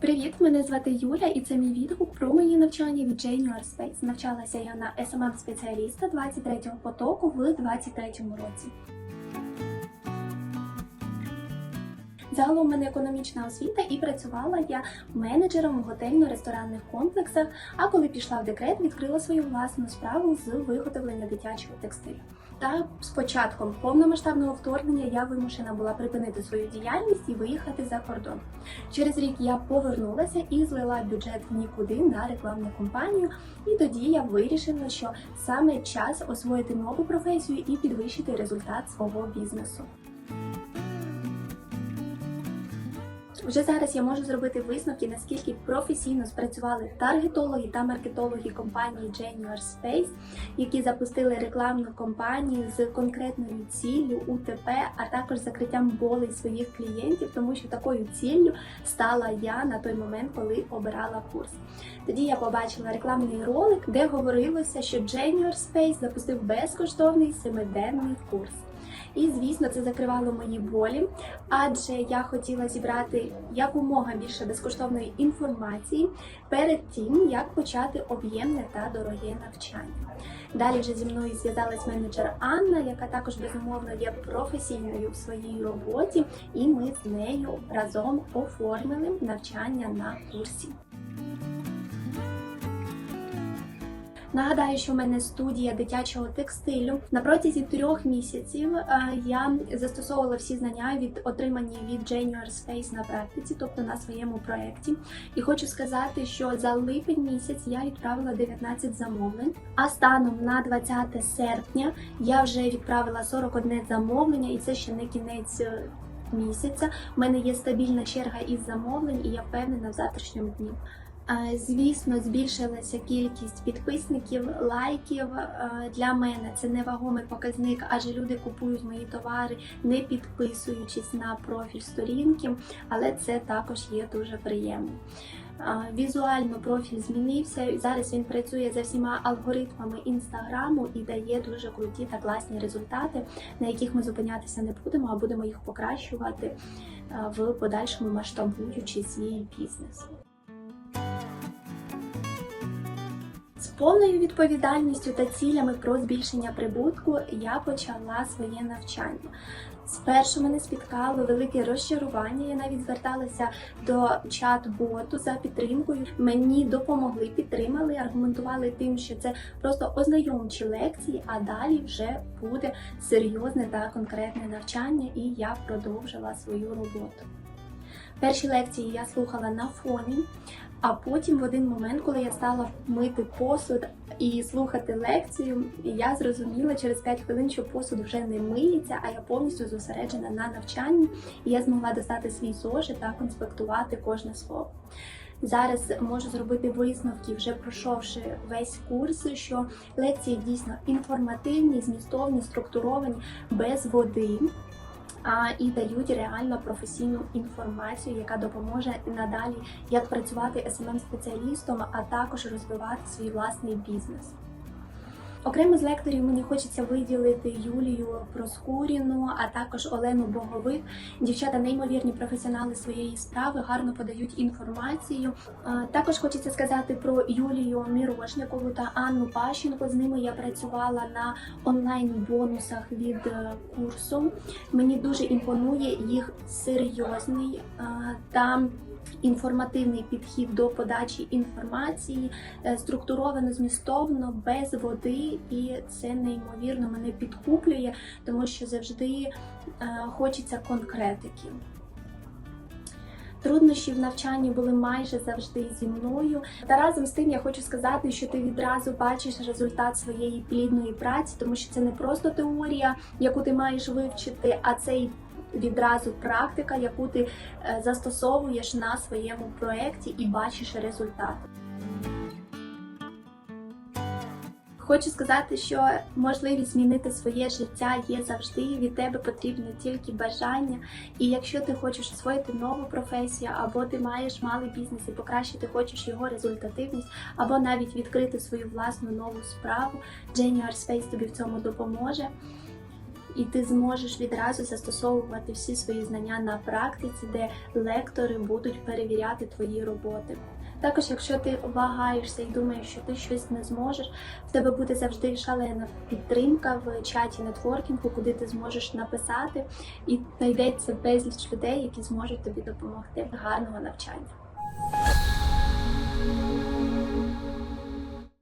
Привіт, мене звати Юля, і це мій відгук про мої навчання від Junior Space. Навчалася я на smm спеціаліста 23-го потоку в 23-му році. Загалом у мене економічна освіта і працювала я менеджером у готельно-ресторанних комплексах. А коли пішла в декрет, відкрила свою власну справу з виготовлення дитячого текстилю. Та з початком повномасштабного вторгнення я вимушена була припинити свою діяльність і виїхати за кордон. Через рік я повернулася і злила бюджет нікуди на рекламну кампанію. І тоді я вирішила, що саме час освоїти нову професію і підвищити результат свого бізнесу. Вже зараз я можу зробити висновки, наскільки професійно спрацювали таргетологи та маркетологи компанії Januar Space, які запустили рекламну кампанію з конкретною ціллю УТП, а також закриттям болей своїх клієнтів, тому що такою ціллю стала я на той момент, коли обирала курс. Тоді я побачила рекламний ролик, де говорилося, що Januar Space запустив безкоштовний семиденний курс. І звісно, це закривало мої болі, адже я хотіла зібрати якомога більше безкоштовної інформації перед тим, як почати об'ємне та дороге навчання. Далі вже зі мною зв'язалась менеджер Анна, яка також безумовно є професійною в своїй роботі, і ми з нею разом оформили навчання на курсі. Нагадаю, що в мене студія дитячого текстилю. На протязі трьох місяців е, я застосовувала всі знання від отримані від Januar Space на практиці, тобто на своєму проєкті. І хочу сказати, що за липень місяць я відправила 19 замовлень. А станом на 20 серпня я вже відправила 41 замовлення, і це ще не кінець. е, Місяця у мене є стабільна черга із замовлень, і я впевнена в завтрашньому дні. Звісно, збільшилася кількість підписників, лайків. Е, Для мене це невагомий показник, адже люди купують мої товари, не підписуючись на профіль сторінки, але це також є дуже приємно. Візуально профіль змінився. Зараз він працює за всіма алгоритмами інстаграму і дає дуже круті та класні результати, на яких ми зупинятися не будемо, а будемо їх покращувати е, в подальшому масштабуючи свій бізнес. Повною відповідальністю та цілями про збільшення прибутку я почала своє навчання. Спершу мене спіткало велике розчарування. Я навіть зверталася до чат-боту за підтримкою. Мені допомогли, підтримали, аргументували тим, що це просто ознайомчі лекції, а далі вже буде серйозне та конкретне навчання, і я продовжила свою роботу. Перші лекції я слухала на фоні, а потім в один момент, коли я стала мити посуд і слухати лекцію, я зрозуміла через 5 хвилин, що посуд вже не миється, а я повністю зосереджена на навчанні, і я змогла достати свій зошит та конспектувати кожне слово. Зараз можу зробити висновки, вже пройшовши весь курс, що лекції дійсно інформативні, змістовні, структуровані, без води і дають реально професійну інформацію, яка допоможе надалі як працювати smm спеціалістом а також розвивати свій власний бізнес. Окремо з лекторів мені хочеться виділити Юлію Проскуріну, а також Олену Боговик. Дівчата неймовірні професіонали своєї справи, гарно подають інформацію. Також хочеться сказати про Юлію Мірошникову та Анну Пащенко. З ними я працювала на онлайн-бонусах від е, курсу. Мені дуже імпонує їх серйозний та інформативний підхід до подачі інформації, е, структуровано, змістовно, без води, і це неймовірно мене підкуплює, тому що завжди е, хочеться конкретики. Труднощі в навчанні були майже завжди зі мною. Та разом з тим я хочу сказати, що ти відразу бачиш результат своєї плідної праці, тому що це не просто теорія, яку ти маєш вивчити, а це й відразу практика, яку ти е, застосовуєш на своєму проєкті і бачиш результат. Хочу сказати, що можливість змінити своє життя є завжди. Від тебе потрібно тільки бажання. І якщо ти хочеш освоїти нову професію, або ти маєш малий бізнес і покращити хочеш його результативність, або навіть відкрити свою власну нову справу, Genius Space тобі в цьому допоможе. і ти зможеш відразу застосовувати всі свої знання на практиці, де лектори будуть перевіряти твої роботи. Також, якщо ти вагаєшся і думаєш, що ти щось не зможеш, в тебе буде завжди шалена підтримка в чаті нетворкінгу, куди ти зможеш написати, і знайдеться безліч людей, які зможуть тобі допомогти. Гарного навчання!